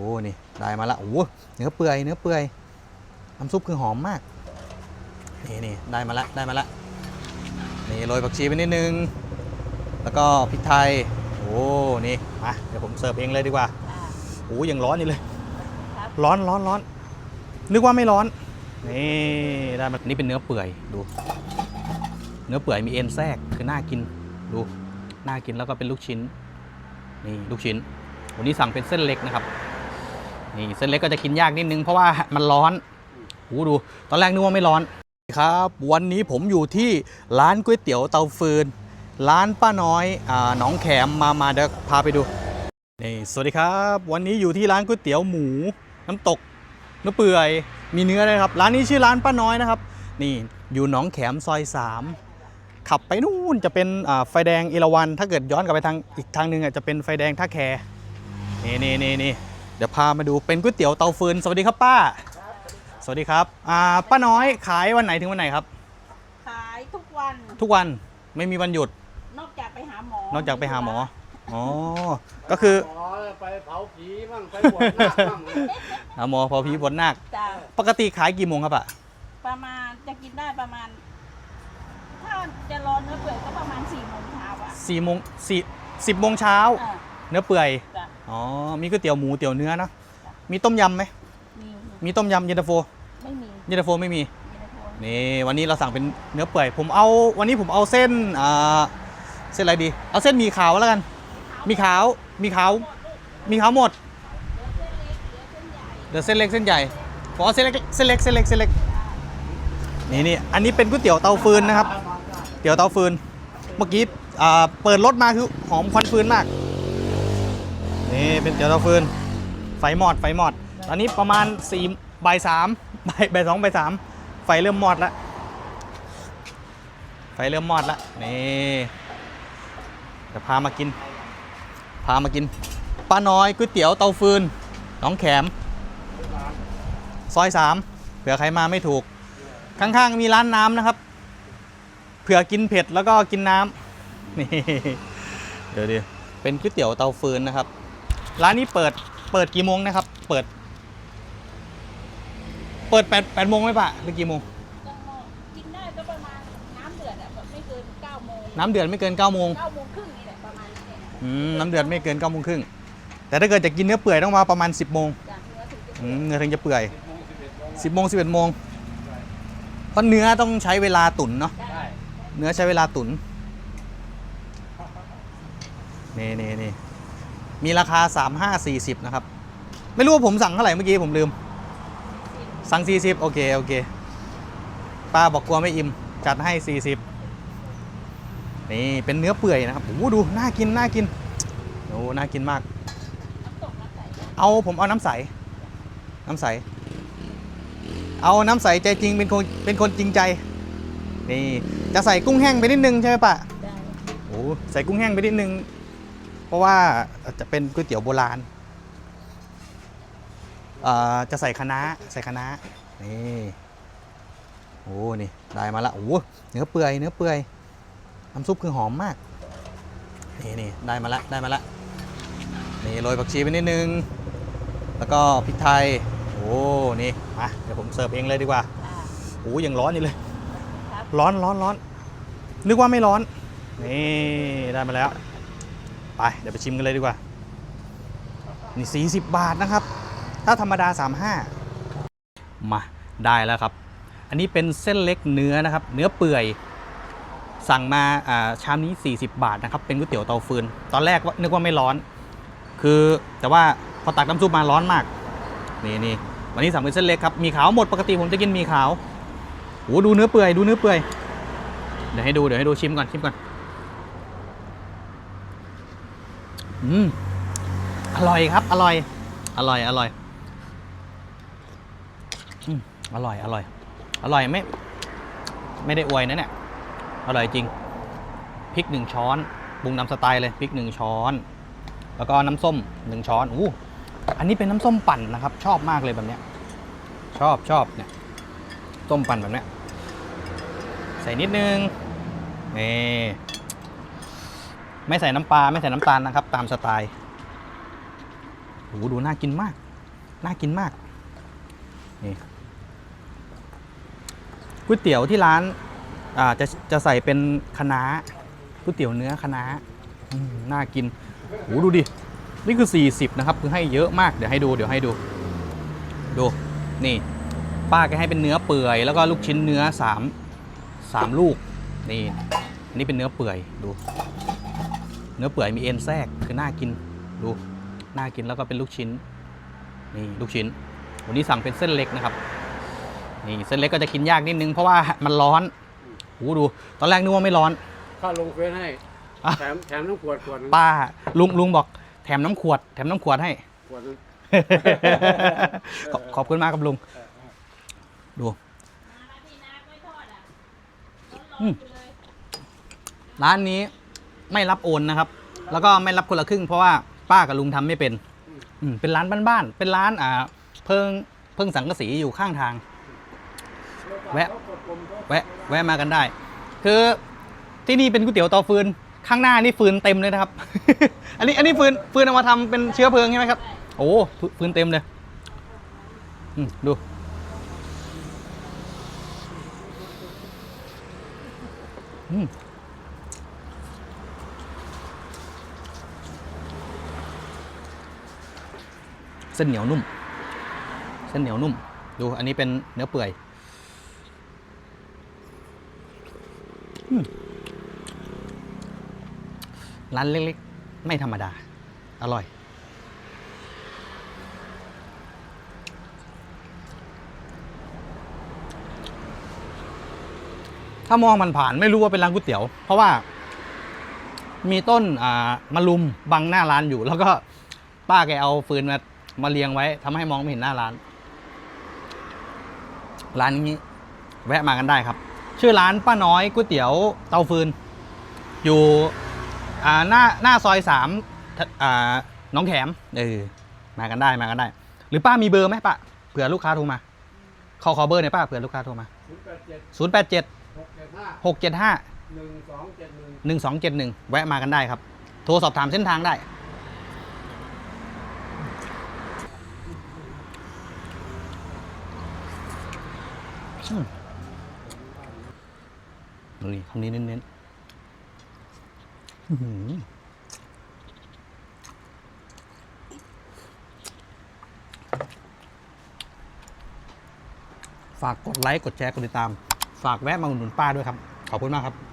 อ้นี่ได้มาละโอ้เนื้อเปื่อยเนื้อเปื่อยน้ำซุปคือหอมมากนี่นี่ได้มาละได้มาละนี่โรยผักชีไปนิดนึง แล้วก็พริกไทยโอ้นี่มาเดี๋ยวผมเสิร์ฟเองเลยดีกว่าอ่าโอ้ยังร้อนอยู่เลย ร้อนร้อนร้อนนึกว่าไม่ร้อนนี่ได้มานี่เป็นเนื้อเปื่อยดู เนื้อเปื่อยมีเอ็นแทรกคือน่ากินดูน่ากินแล้วก็เป็นลูกชิ้นนี่ลูกชิ้นวันนี้สั่งเป็นเส้นเล็กนะครับ นี่เส้นเล็กก็จะกินยากนิดนึงเพราะว่ามันร้อนโอ้ดู ตอนแรกนึกว่าไม่ร้อนครับวันนี้ผมอยู่ที่ร้านก๋วยเตี๋ยวเตาฟืน ร้านป้าน้อยอ่าหนองแขมมามาเดี๋ยวพาไปดูนี่สวัสดีครับ วันนี้อยู่ที่ร้านก๋วยเตี๋ยวหมู น้ำตกเนื้อเปื่อยมีเนื้อด้วยครับ ร้านนี้ชื่อร้านป้าน้อยนะครับ นี่อยู่หนองแขมซอย 3 ขับไปนู่นจะเป็นไฟแดงเอราวันถ้าเกิดย้อนกลับไปทางอีกทางหนึงอะจะเป็นไฟแดงท่าแคนี่นี่นี่นี่ เดี๋ยวพามาดูเป็นก๋วยเตี๋ยวเตาฟืน สวัสดีครับป้า สวัสดีครับอ่าป้าน้อยขายวันไหนถึงวันไหนครับ ขายทุกวัน ทุกวันไม่มีวันหยุด นอกจากไปหาหมอ นอกจากไปหาหมอ อ๋อ ก็คือ หมอไปเผาผีมั่งไปบวชหน้าคมั่งหาหมอพอพีบนนาคจะปกติขายกี่โมงครับอะประมาณจะกินได้ประมาณ ถ้าจะรอเนื้อเปื่อยก็ประมาณสี่โมงเช้าอะสี่โมงสี่สิบโมงเช้า อ่าเนื้อเปื่อยจะ อ๋อ มีก๋วยเตี๋ยวหมูเตี๋ยวเนื้อเนอะมีต้มยำไหม มีมีต้มยำเย็นตาโฟ ไม่มีเย็นตาโฟไม่มีมีในครัวนี่วันนี้เราสั่งเป็นเนื้อเปื่อย ผมเอาวันนี้ผมเอาเส้นอ่าเส้นอะไรดี เอาเส้นหมีขาวแล้วกัน มีขาว มีขาว มีขาวหมดเดี๋ยวเส้นเล็กเส้นใหญ่ขอเส้นเล็กเส้นเล็กเส้นเล็กเส้นเล็ก นี่นี่อันนี้เป็นก๋วยเตี๋ยวเตาฟืนนะครับ เตี๋ยวเตาฟืน เมื่อกี้อ่าเปิดรถมาคือหอมควันฟืนมาก นี่เป็นเตี๋ยวเตาฟืนไฟหมอดไฟหมอด ตอนนี้ประมาณ4ี่บ่ายสามบ่ายบ่ายสองบ่ายสามไฟเริ่มมอดแล้วไฟเริ่มมอดแล้วนี่เดี๋ยวพามากิน พามากินป้าน้อยก๋วยเตี๋ยวเตาฟืนน้องแขม ซอยสามเผื่อใครมาไม่ถูก ข้างๆมีร้านน้ำนะครับ เผื่อกินเผ็ดแล้วก็กินน้ำนี่เดี๋ยวดิเป็นก๋วยเตี๋ยวเตาฟืนนะครับ ร้านนี้เปิดเปิดกี่โมงนะครับ เปิด เปิดแปดแปดโมงไหมปะหรือกี่โมงก็กินได้ก็ประมาณน้ำเดือดอะแบบไม่เกินเก้าโมงน้ำเดือดไม่เกิน9ก้าโมงเก้าโมงครึ่งนี่แหละประมาณนี้แหละอืมน้ำเดือดไม่เกิน9ก้าโมงครึ่งแต่ถ้าเกิดจะกินเนื้อเปื่อยต้องมาประมาณ 10บโมงจากเนื้อถึงจะอืมเนื้อถึงจะเปื่อย 10บโมง11โมงเพราะเนื้อต้องใช้เวลาตุ๋นเนาะได้ เนื้อใช้เวลาตุ๋นนี่นี่นี่ มีราคา 3 5 40 นะครับ ไม่รู้ว่าผมสั่งเท่าไหร่เมื่อกี้ผมลืม สั่ง 40 โอเค โอเค ป้าบอกกลัวไม่อิ่ม จัดให้ 40 นี่ เป็นเนื้อเปื่อยนะครับ โอ้โหดู น่ากิน น่ากิน โอ้ น่ากินมากน้ำตกน้ำใสเอาผมเอาน้ำใส น้ำใส เอาน้ำใสใจจริง เป็นคน เป็นคนจริงใจ นี่ จะใส่กุ้งแห้งไปนิดนึงใช่ไหมปะได้โอ้ ใส่กุ้งแห้งไปนิดนึง เพราะว่าจะเป็นก๋วยเตี๋ยวโบราณเอ่อจะใส่คะน้าใส่คะน้านี่โอ้นี่ได้มาละโอ้เนื้อเปื่อยเนื้อเปื่อยน้ำซุปคือหอมมากนี่นี่ได้มาละได้มาละนี่โรยผักชีไปนิดนึง แล้วก็พริกไทยโอ้นี่มาเดี๋ยวผมเสิร์ฟเองเลยดีกว่าอ่าโอ้ยังร้อนอยู่เลยครับร้อนร้อนร้อนนึกว่าไม่ร้อน นี่ได้มาแล้ว ไป เดี๋ยวไปชิมกันเลยดีกว่า นี่40 บาทนะครับ ถ้าธรรมดา 35 มาได้แล้วครับ อันนี้เป็นเส้นเล็กเนื้อนะครับ เนื้อเปื่อย สั่งมาชามนี้ 40 บาทนะครับ เป็นก๋วยเตี๋ยวเตาฟืน ตอนแรกว่านึกว่าไม่ร้อน คือแต่ว่าพอตักน้ำซุปมาร้อนมาก นี่นี่วันนี้สั่งเป็นเส้นเล็กครับ มีขาวหมดปกติผมจะกินมีขาวโอ้ดูเนื้อเปื่อย ดูเนื้อเปื่อย เดี๋ยวให้ดู เดี๋ยวให้ดูชิมก่อน ชิมก่อน อืมอร่อยครับ อร่อย อร่อย อร่อยอืมอร่อย อร่อย อร่อยไม่ ไม่ได้อวยนะเนี่ย อร่อยจริง พริกหนึ่งช้อนปรุงน้ำสไตล์เลยพริกหนึ่งช้อน แล้วก็น้ำส้มหนึ่งช้อน อู้ อันนี้เป็นน้ำส้มปั่นนะครับ ชอบมากเลยแบบเนี้ย ชอบชอบเนี่ย ส้มปั่นแบบเนี้ย ใส่นิดนึงนี่ ไม่ใส่น้ำปลาไม่ใส่น้ำตาลนะครับ ตามสไตล์โหดูน่ากินมาก น่ากินมากนี่ก๋วยเตี๋ยวที่ร้านอ่าจะจะใส่เป็นคะน้าก๋วยเตี๋ยวเนื้อคะน้าน่ากินโหดูดิ นี่คือ 40 นะครับ คือให้เยอะมาก เดี๋ยวให้ดู เดี๋ยวให้ดู ดู นี่ ป้าแกให้เป็นเนื้อเปื่อย แล้วก็ลูกชิ้นเนื้อ3 3ลูก นี่ อันนี้เป็นเนื้อเปื่อย ดู เนื้อเปื่อยมีเอ็นแทรกคือน่ากินดูน่ากินแล้วก็เป็นลูกชิ้นนี่ลูกชิ้น วันนี้สั่งเป็นเส้นเล็กนะครับนี่เส้นเล็กก็จะกินยากนิดนึงเพราะว่ามันร้อนโอ้ดู ตอนแรกนึกว่าไม่ร้อนข้าลงเฟซให้อะแถมแถมน้ำขวดขวดหนึงป้าลุงลุงบอกแถมน้ำขวด แถมน้ำขวดให้ขวดหนึงขอบขอบคุณมากครับลุงดูมาแล้วพี่นะกล้วยทอดอะร้อนอืมๆอยู่เลยร้านนี้ ไม่รับโอนนะครับ แล้วก็ไม่รับคนละครึ่งเพราะว่าป้ากับลุงทำไม่เป็นอืมเป็นร้านบ้านๆเป็นร้านอ่าเพิงเพิงสังกะสีอยู่ข้างทาง แวะ แวะ แวะมากันได้ คือที่นี่เป็นก๋วยเตี๋ยวเตาฟืน ข้างหน้านี่ฟืนเต็มเลยนะครับ อันนี้ อันนี้ฟืนฟืนเอามาทำเป็นเชื้อเพลิงใช่ไหมครับ โอ้ฟืนเต็มเลยอดู อืม เส้นเหนียวนุ่ม เส้นเหนียวนุ่ม ดูอันนี้เป็นเนื้อเปื่อยร้านเล็กๆ ไม่ธรรมดา อร่อย ถ้ามองมันผ่านไม่รู้ว่าเป็นร้านก๋วยเตี๋ยว เพราะว่า มีต้นมะลุมบังหน้าร้านอยู่ แล้วก็ป้าแกเอาฟืนมา มาเรียงไว้ทำให้มองไม่เห็นหน้าร้าน ร้านนี้ แวะมากันได้ครับ ชื่อร้านป้าน้อยก๋วยเตี๋ยวเตาฟืน อยู่หน้าหน้าซอยสามน้องแขมเออมากันได้มากันได้ หรือป้ามีเบอร์ไหมป้าเผื่อลูกค้าโทรมาขอขอเบอร์หน่อยป้าเผื่อลูกค้าโทรมาศูนย์แปดเจ็ด0 8 7หกเจ็ดห้า6 7 5หนึ่งสองเจ็ดหนึ่ง1 2 7 1 แวะมากันได้ครับ โทรสอบถามเส้นทางได้ อืม นี่คำนี้เน้นๆอื้อหือฝากกดไลค์ กดแชร์ กดติดตาม ฝากแวะมาอุดหนุนป้าด้วยครับ ขอบคุณมากครับ